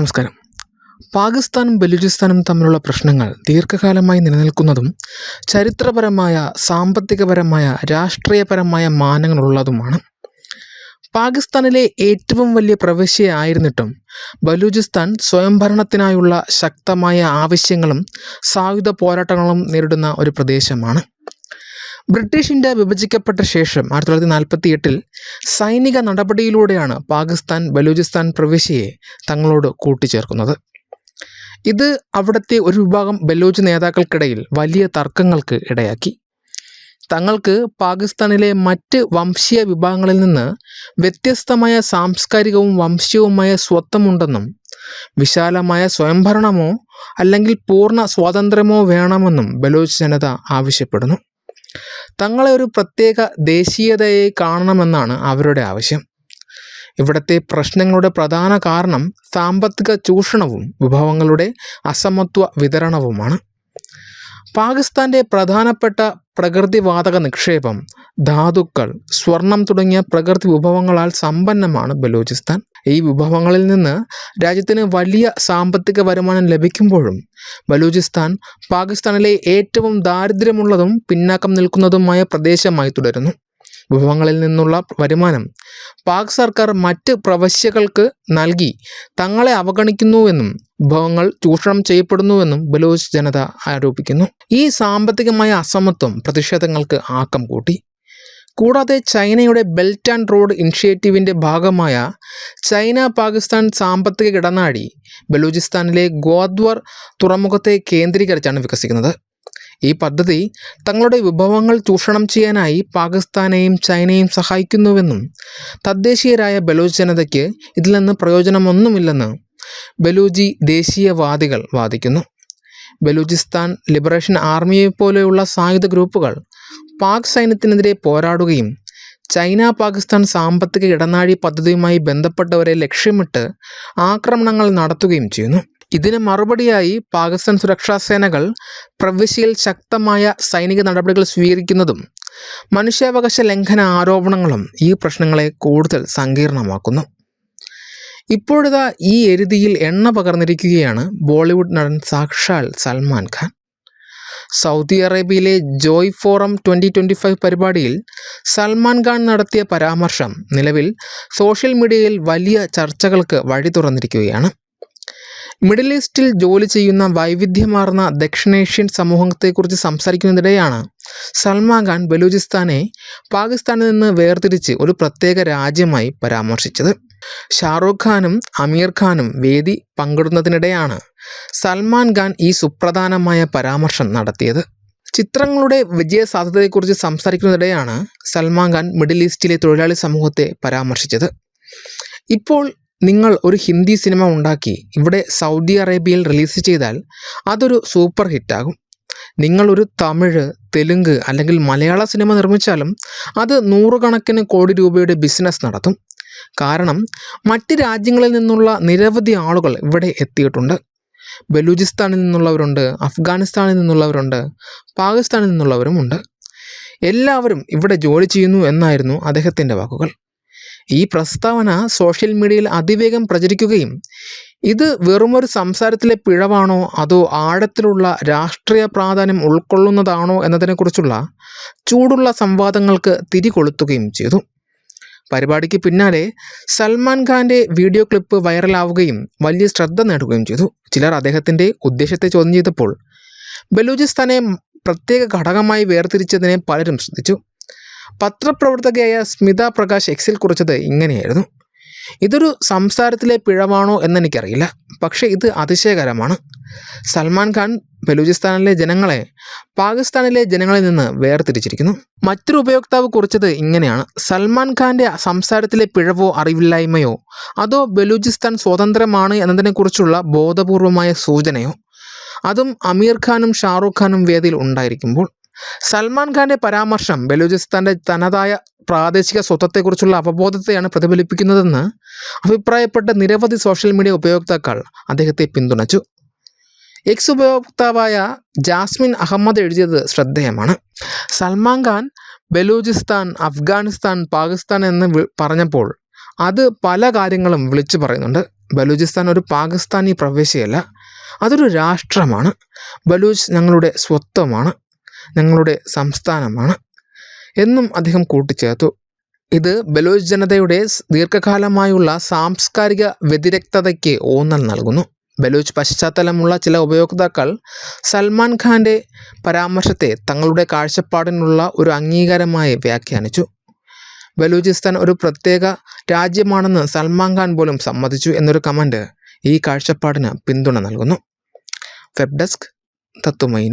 നമസ്കാരം. പാകിസ്ഥാനും ബലൂചിസ്ഥാനും തമ്മിലുള്ള പ്രശ്നങ്ങൾ ദീർഘകാലമായി നിലനിൽക്കുന്നതും ചരിത്രപരമായ സാമ്പത്തികപരമായ രാഷ്ട്രീയപരമായ മാനങ്ങളുള്ളതുമാണ്. പാകിസ്ഥാനിലെ ഏറ്റവും വലിയ പ്രവിശ്യയായിരുന്നിട്ടും ബലൂചിസ്ഥാൻ സ്വയംഭരണത്തിനായുള്ള ശക്തമായ ആവശ്യങ്ങളും സായുധ പോരാട്ടങ്ങളും നേരിടുന്ന ഒരു പ്രദേശമാണ്. ബ്രിട്ടീഷ് ഇന്ത്യ വിഭജിക്കപ്പെട്ട ശേഷം ആയിരത്തി തൊള്ളായിരത്തി നാൽപ്പത്തി എട്ടിൽ സൈനിക നടപടിയിലൂടെയാണ് പാകിസ്ഥാൻ ബലൂചിസ്ഥാൻ പ്രവിശ്യയെ തങ്ങളോട് കൂട്ടിച്ചേർക്കുന്നത്. ഇത് അവിടുത്തെ ഒരു വിഭാഗം ബലൂച്ച് നേതാക്കൾക്കിടയിൽ വലിയ തർക്കങ്ങൾക്ക് ഇടയാക്കി. തങ്ങൾക്ക് പാകിസ്ഥാനിലെ മറ്റ് വംശീയ വിഭാഗങ്ങളിൽ നിന്ന് വ്യത്യസ്തമായ സാംസ്കാരികവും വംശീയവുമായ സ്വത്വമുണ്ടെന്നും വിശാലമായ സ്വയംഭരണമോ അല്ലെങ്കിൽ പൂർണ സ്വാതന്ത്ര്യമോ വേണമെന്നും ബലോച്ച് ജനത ആവശ്യപ്പെടുന്നു. തങ്ങളെ ഒരു പ്രത്യേക ദേശീയതയെ കാണണമെന്നാണ് അവരുടെ ആവശ്യം. ഇവിടത്തെ പ്രശ്നങ്ങളുടെ പ്രധാന കാരണം സാമ്പത്തിക ചൂഷണവും വിഭവങ്ങളുടെ അസമത്വ വിതരണവുമാണ്. പാകിസ്ഥാന്റെ പ്രധാനപ്പെട്ട പ്രകൃതിവാതക നിക്ഷേപം ധാതുക്കൾ സ്വർണം തുടങ്ങിയ പ്രകൃതി വിഭവങ്ങളാൽ സമ്പന്നമാണ് ബലൂചിസ്ഥാൻ. ഈ വിഭവങ്ങളിൽ നിന്ന് രാജ്യത്തിന് വലിയ സാമ്പത്തിക വരുമാനം ലഭിക്കുമ്പോഴും ബലൂചിസ്ഥാൻ പാകിസ്ഥാനിലെ ഏറ്റവും ദാരിദ്ര്യമുള്ളതും പിന്നാക്കം നിൽക്കുന്നതുമായ പ്രദേശമായി തുടരുന്നു. വിഭവങ്ങളിൽ നിന്നുള്ള വരുമാനം പാക് സർക്കാർ മറ്റ് പ്രവശ്യകൾക്ക് നൽകി തങ്ങളെ അവഗണിക്കുന്നുവെന്നും വിഭവങ്ങൾ ചൂഷണം ചെയ്യപ്പെടുന്നുവെന്നും ബലൂച്ച് ജനത ആരോപിക്കുന്നു. ഈ സാമ്പത്തികമായ അസമത്വം പ്രതിഷേധങ്ങൾക്ക് ആക്കം കൂട്ടി. കൂടാതെ ചൈനയുടെ ബെൽറ്റ് ആൻഡ് റോഡ് ഇനിഷ്യേറ്റീവിന്റെ ഭാഗമായ ചൈന പാകിസ്ഥാൻ സാമ്പത്തിക ഇടനാഴി ബലൂചിസ്ഥാനിലെ ഗോദ്വർ തുറമുഖത്തെ കേന്ദ്രീകരിച്ചാണ് വികസിക്കുന്നത്. ഈ പദ്ധതി തങ്ങളുടെ വിഭവങ്ങൾ ചൂഷണം ചെയ്യാനായി പാകിസ്ഥാനെയും ചൈനയും സഹായിക്കുന്നുവെന്നും തദ്ദേശീയരായ ബലൂച്ച് ജനതയ്ക്ക് ഇതിൽ നിന്ന് പ്രയോജനമൊന്നുമില്ലെന്ന് ബലൂജി ദേശീയവാദികൾ വാദിക്കുന്നു. ബലൂചിസ്ഥാൻ ലിബറേഷൻ ആർമിയെ പോലെയുള്ള സായുധ ഗ്രൂപ്പുകൾ പാക് സൈന്യത്തിനെതിരെ പോരാടുകയും ചൈന പാകിസ്ഥാൻ സാമ്പത്തിക ഇടനാഴി പദ്ധതിയുമായി ബന്ധപ്പെട്ടവരെ ലക്ഷ്യമിട്ട് ആക്രമണങ്ങൾ നടത്തുകയും ചെയ്യുന്നു. ഇതിന് മറുപടിയായി പാകിസ്ഥാൻ സുരക്ഷാ സേനകൾ പ്രവിശ്യയിൽ ശക്തമായ സൈനിക നടപടികൾ സ്വീകരിക്കുന്നതും മനുഷ്യാവകാശ ലംഘന ആരോപണങ്ങളും ഈ പ്രശ്നങ്ങളെ കൂടുതൽ സങ്കീർണമാക്കുന്നു. ഇപ്പോഴിതാ ഈ എരുതിയിൽ എണ്ണ പകർന്നിരിക്കുകയാണ് ബോളിവുഡ് നടൻ സാക്ഷാൽ സൽമാൻ ഖാൻ. സൗദി അറേബ്യയിലെ Joy Forum twenty twenty five പരിപാടിയിൽ സൽമാൻ ഖാൻ നടത്തിയ പരാമർശം നിലവിൽ സോഷ്യൽ മീഡിയയിൽ വലിയ ചർച്ചകൾക്ക് വഴി തുറന്നിരിക്കുകയാണ്. മിഡിൽ ഈസ്റ്റിൽ ജോലി ചെയ്യുന്ന വൈവിധ്യമാർന്ന ദക്ഷിണേഷ്യൻ സമൂഹത്തെക്കുറിച്ച് സംസാരിക്കുന്നതിനിടെയാണ് സൽമാൻ ഖാൻ ബലൂചിസ്ഥാനെ പാകിസ്ഥാനിൽ നിന്ന് വേർതിരിച്ച് ഒരു പ്രത്യേക രാജ്യമായി പരാമർശിച്ചത്. ഷാറൂഖ് ഖാനും അമീർ ഖാനും വേദി പങ്കിടുന്നതിനിടെയാണ് സൽമാൻ ഖാൻ ഈ സുപ്രധാനമായ പരാമർശം നടത്തിയത്. ചിത്രങ്ങളുടെ വിജയ സാധ്യതയെക്കുറിച്ച് സംസാരിക്കുന്നതിനിടെയാണ് സൽമാൻ ഖാൻ മിഡിൽ ഈസ്റ്റിലെ തൊഴിലാളി സമൂഹത്തെ പരാമർശിച്ചത്. ഇപ്പോൾ നിങ്ങൾ ഒരു ഹിന്ദി സിനിമ ഉണ്ടാക്കി ഇവിടെ സൗദി അറേബ്യയിൽ റിലീസ് ചെയ്താൽ അതൊരു സൂപ്പർ ഹിറ്റാകും. നിങ്ങളൊരു തമിഴ് തെലുങ്ക് അല്ലെങ്കിൽ മലയാള സിനിമ നിർമ്മിച്ചാലും അത് നൂറുകണക്കിന് കോടി രൂപയുടെ ബിസിനസ് നടത്തും. കാരണം മറ്റ് രാജ്യങ്ങളിൽ നിന്നുള്ള നിരവധി ആളുകൾ ഇവിടെ എത്തിയിട്ടുണ്ട്. ബലൂചിസ്ഥാനിൽ നിന്നുള്ളവരുണ്ട് അഫ്ഗാനിസ്ഥാനിൽ നിന്നുള്ളവരുണ്ട് പാകിസ്ഥാനിൽ നിന്നുള്ളവരുമുണ്ട്. എല്ലാവരും ഇവിടെ ജോലി ചെയ്യുന്നു എന്നായിരുന്നു അദ്ദേഹത്തിന്റെ വാക്കുകൾ. ഈ പ്രസ്താവന സോഷ്യൽ മീഡിയയിൽ അതിവേഗം പ്രചരിക്കുകയും ഇത് വെറുമൊരു സംസാരത്തിലെ പിഴവാണോ അതോ ആഴത്തിലുള്ള രാഷ്ട്രീയ പ്രാധാന്യം ഉൾക്കൊള്ളുന്നതാണോ എന്നതിനെക്കുറിച്ചുള്ള ചൂടുള്ള സംവാദങ്ങൾക്ക് തിരികൊളുത്തുകയും ചെയ്തു. പരിപാടിക്ക് പിന്നാലെ സൽമാൻ ഖാന്റെ വീഡിയോ ക്ലിപ്പ് വൈറലാവുകയും വലിയ ശ്രദ്ധ നേടുകയും ചെയ്തു. ചിലർ അദ്ദേഹത്തിന്റെ ഉദ്ദേശത്തെ ചോദ്യം ചെയ്തപ്പോൾ ബലൂചിസ്ഥാനെ പ്രത്യേക ഘടകമായി വേർതിരിച്ചതിനെ പലരും ശ്രദ്ധിച്ചു. പത്രപ്രവർത്തകയായ സ്മിത പ്രകാശ് എക്സിൽ കുറിച്ചത് ഇങ്ങനെയായിരുന്നു. ഇതൊരു സംസാരത്തിലെ പിഴവാണോ എന്നെനിക്കറിയില്ല. പക്ഷേ ഇത് അതിശയകരമാണ്. സൽമാൻ ഖാൻ ബലൂചിസ്ഥാനിലെ ജനങ്ങളെ പാകിസ്ഥാനിലെ ജനങ്ങളിൽ നിന്ന് വേർതിരിച്ചിരിക്കുന്നു. മറ്റൊരു ഉപയോക്താവ് കുറിച്ചത് ഇങ്ങനെയാണ്. സൽമാൻ ഖാന്റെ സംസാരത്തിലെ പിഴവോ അറിവില്ലായ്മയോ അതോ ബലൂചിസ്ഥാൻ സ്വതന്ത്രമാണ് എന്നതിനെക്കുറിച്ചുള്ള ബോധപൂർവമായ സൂചനയോ? അതും അമീർ ഖാനും ഷാറൂഖ് ഖാനും വേദിയിൽ ഉണ്ടായിരിക്കുമ്പോൾ സൽമാൻ ഖാന്റെ പരാമർശം ബലൂചിസ്ഥാന്റെ തനതായ പ്രാദേശിക സ്വത്വത്തെക്കുറിച്ചുള്ള അവബോധത്തെയാണ് പ്രതിഫലിപ്പിക്കുന്നതെന്ന് അഭിപ്രായപ്പെട്ട നിരവധി സോഷ്യൽ മീഡിയ ഉപയോക്താക്കൾ അദ്ദേഹത്തെ പിന്തുണച്ചു. എക്സ് ഉപയോക്താവായ ജാസ്മിൻ അഹമ്മദ് എഴുതിയത് ശ്രദ്ധേയമാണ്. സൽമാൻ ഖാൻ ബലൂചിസ്ഥാൻ അഫ്ഗാനിസ്ഥാൻ പാകിസ്ഥാൻ എന്ന് പറഞ്ഞപ്പോൾ അത് പല കാര്യങ്ങളും വിളിച്ചു പറയുന്നുണ്ട്. ബലൂചിസ്ഥാൻ ഒരു പാകിസ്ഥാനി പ്രവേശിയല്ല അതൊരു രാഷ്ട്രമാണ്. ബലൂച്ച് ഞങ്ങളുടെ സ്വത്വമാണ് ഞങ്ങളുടെ സംസ്ഥാനമാണ് എന്നും അദ്ദേഹം കൂട്ടിച്ചേർത്തു. ഇത് ബലൂച്ച് ജനതയുടെ ദീർഘകാലമായുള്ള സാംസ്കാരിക വ്യതിരക്തതയ്ക്ക് ഊന്നൽ നൽകുന്നു. ബലൂച്ച് പശ്ചാത്തലമുള്ള ചില ഉപയോക്താക്കൾ സൽമാൻ ഖാന്റെ പരാമർശത്തെ തങ്ങളുടെ കാഴ്ചപ്പാടിനുള്ള ഒരു അംഗീകാരമായി വ്യാഖ്യാനിച്ചു. ബലൂചിസ്ഥാൻ ഒരു പ്രത്യേക രാജ്യമാണെന്ന് സൽമാൻ ഖാൻ പോലും സമ്മതിച്ചു എന്നൊരു കമന്റ് ഈ കാഴ്ചപ്പാടിന് പിന്തുണ നൽകുന്നു. വെബ് ഡെസ്ക് തത്തുമൈ